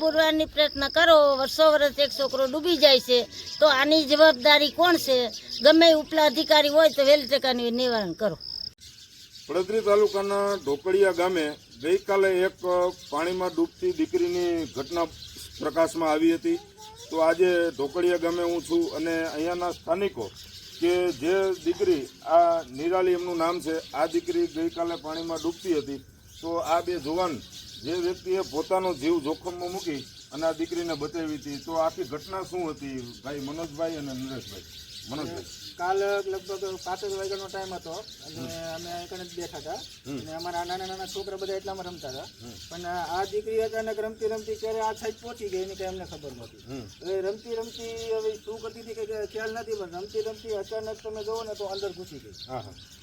બુરવાની પ્રયત્ન કરો, વર્ષો વર્ષ એક છોકરો ડૂબી જાય છે. તો આની જવાબદારી કોણ છે? ગમે ઉપલા અધિકારી હોય તો વહેલી ટકાનું નિવારણ કરો. પડદરી તાલુકાના ઢોકળિયા ગામે ગઈકાલે એક પાણીમાં ડૂબતી દીકરીની ઘટના પ્રકાશમાં આવી હતી. તો આજે ઢોકળિયા ગામે હું છું અને અહીંયાના સ્થાનિકો કે જે દીકરી, આ નિરાલી એમનું નામ છે, આ દીકરી ગઈકાલે પાણીમાં ડૂબતી હતી. તો આ બે જુવાન જે વ્યક્તિએ પોતાનો જીવ જોખમમાં મૂકી અને આ દીકરીને બચાવી હતી, તો આખી ઘટના શું હતી? ભાઈ મનોજભાઈ અને નરેશભાઈ. કાલ લગભગ પાંચ જ વાગ્યાનો ટાઈમ હતો અને અમે અહીં જ બેઠા હતા. અને અમારા નાના નાના છોકરા બધા એટલામાં રમતા હતા. પણ આ દીકરી અચાનક રમતી રમતી ત્યારે આ સાઈડ પહોંચી ગઈ એની કઈ અમને ખબર નહોતી. હવે રમતી રમતી હવે શું કરતી હતી કે ખ્યાલ નથી પણ રમતી રમતી અચાનક તમે જોવો ને તો અંદર ઘૂસી ગઈ.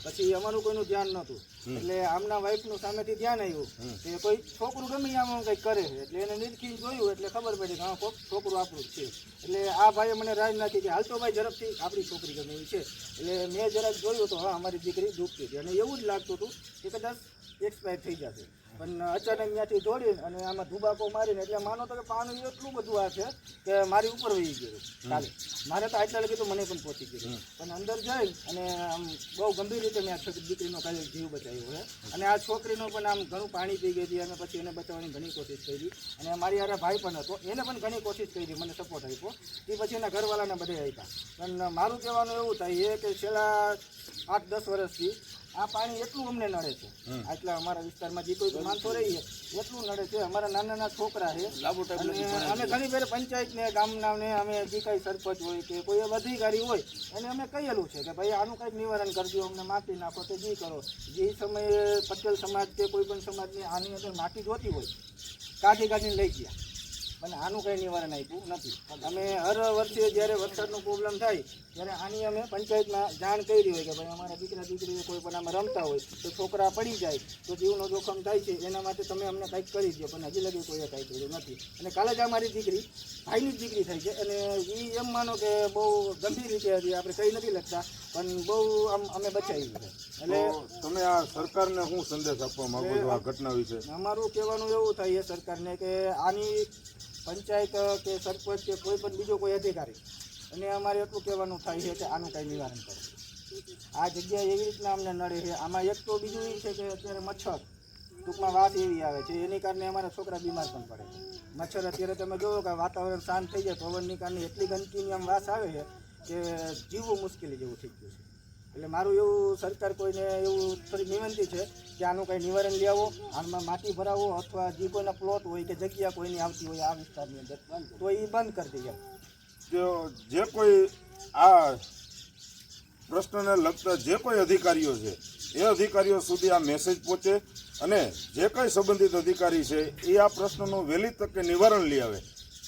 પછી અમારું કોઈનું ધ્યાન નહોતું. એટલે આમના વાઈફનું સામેથી ધ્યાન આવ્યું કે કોઈ છોકરું ગમે આમ કંઈક કરે એટલે એને નિરખી જોયું એટલે ખબર પડી કે હા કોક છોકરું આપણું જ છે. એટલે આ ભાઈએ મને રાજ નાખી કે હાલ તો ભાઈ ઝડપથી આપણી છોકરી ગમે એવી છે. એટલે મેં જરાક જોયું તો, હા, અમારી દીકરી ડૂબતી હતી. અને એવું જ લાગતું હતું કે કદાચ એક્સપાયર થઈ જશે. પણ અચાનક ત્યાંથી દોડીને અને આમાં ધુબાકો મારીને એટલે માનો તો કે પાણી એટલું બધું આ છે કે મારી ઉપર વહી ગયું. કાલે. મારે તો આટલા લગી તો મને પણ પહોંચી ગયું. પણ અંદર જઈ અને આમ બહુ ગંભીર રીતે મેં આ છોકરી દીકરીનો કાલે જીવ બચાવ્યો છે અને આ છોકરીનો પણ આમ ઘણું પાણી પી ગઈ હતી અને પછી એને બચાવવાની ઘણી કોશિશ કરી. અને મારી યારે ભાઈ પણ હતો. એને પણ ઘણી કોશિશ કરી મને સપોર્ટ આપ્યો. એ પછી એના ઘરવાળાને બધે આપ્યા. પણ મારું કહેવાનું એવું થાય એ કે છેલ્લા આઠ દસ વર્ષથી આ પાણી એટલું અમને નડે છે. આટલા અમારા વિસ્તારમાં જે કોઈ માણસો રહી છે એટલું નડે છે. અમારા નાના નાના છોકરા છે. અમે ઘણી વાર પંચાયત ને ગામના ને અમે જે કઈ સરપંચ હોય કે કોઈ અધિકારી હોય એને અમે કહેલું છે કે ભાઈ આનું કંઈક નિવારણ કરજો અમને માટી નાખો તો જે કરો. જે સમયે પટેલ સમાજ કે કોઈ પણ સમાજની આની અંદર માટી જોતી હોય કાઢી કાઢીને લઈ ગયા. પણ આનું કંઈ નિવારણ આપ્યું નથી. અમે હર વર્ષે જ્યારે વરસાદનો પ્રોબ્લેમ થાય ત્યારે આની અમે પંચાયતમાં જાણ કરી હોય કે ભાઈ અમારા દીકરા દીકરીઓ કોઈ પણ આમાં રમતા હોય તો છોકરા પડી જાય તો જીવનો જોખમ થાય છે એના માટે તમે અમને કંઈક કરી દો પણ હજી લગી કોઈએ કંઈ કર્યું નથી. અને કાલે જ અમારી દીકરી ભાઈની જ દીકરી થઈ છે અને એ એમ માનો કે બહુ ગંભીર રીતે હતી આપણે કંઈ નથી લખતા પણ બહુ આમ અમે બચાવી છે. એટલે તમે આ સરકારને શું સંદેશ આપવા માંગો છો આ ઘટના વિશે? અમારું કહેવાનું એવું થાય છે સરકારને કે આની પંચાયત કે સરપંચ કે કોઈ પણ બીજો કોઈ અધિકારી. અને અમારે એટલું કહેવાનું થાય છે કે આનું કાંઈ નિવારણ કરે. આ જગ્યા એવી રીતના અમને નડે છે. આમાં એક તો બીજું એ છે કે અત્યારે મચ્છર ટૂંકમાં વાત એવી આવે છે. એની કારણે અમારા છોકરા બીમાર પણ પડે છે. મચ્છર અત્યારે તમે જોવો કે વાતાવરણ શાંત થઈ જાય પવનની કારણે એટલી ગંદકીની આમ વાસ આવે છે કે જીવવું મુશ્કેલી જેવું થઈ ગયું છે. એટલે મારું એવું સરકાર કોઈને એવું થોડી વિનંતી છે કે આનું કંઈ નિવારણ આવો, આમાં માટી ભરાવો અથવા જે કોઈના પ્લોટ હોય કે જગ્યા કોઈની આવતી હોય આ વિસ્તારની અંદર, તો એ બંધ કરી દઈએ જો જે કોઈ આ પ્રશ્નને લગતા જે કોઈ અધિકારીઓ છે, એ અધિકારીઓ સુધી આ મેસેજ પહોંચે અને જે કંઈ સંબંધિત અધિકારી છે, એ આ પ્રશ્નનું વહેલી તકે નિવારણ લઈ આવે.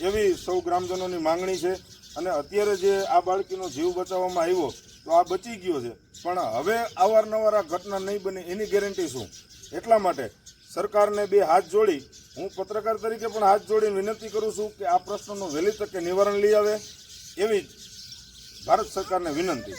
એવી સૌ ગ્રામજનોની માંગણી છે અને અત્યારે જે આ બાળકીનો જીવ બચાવવામાં આવ્યો તો આ બચી ગયો છે. પણ હવે અવારનવાર આ ઘટના નહીં બને એની ગેરંટી શું? એટલા માટે સરકારને બે હાથ જોડી, હું પત્રકાર તરીકે પણ હાથ જોડીને વિનંતી કરું છું કે આ પ્રશ્નનું વહેલી તકે નિવારણ લઈ આવે એવી જ ભારત સરકારને વિનંતી.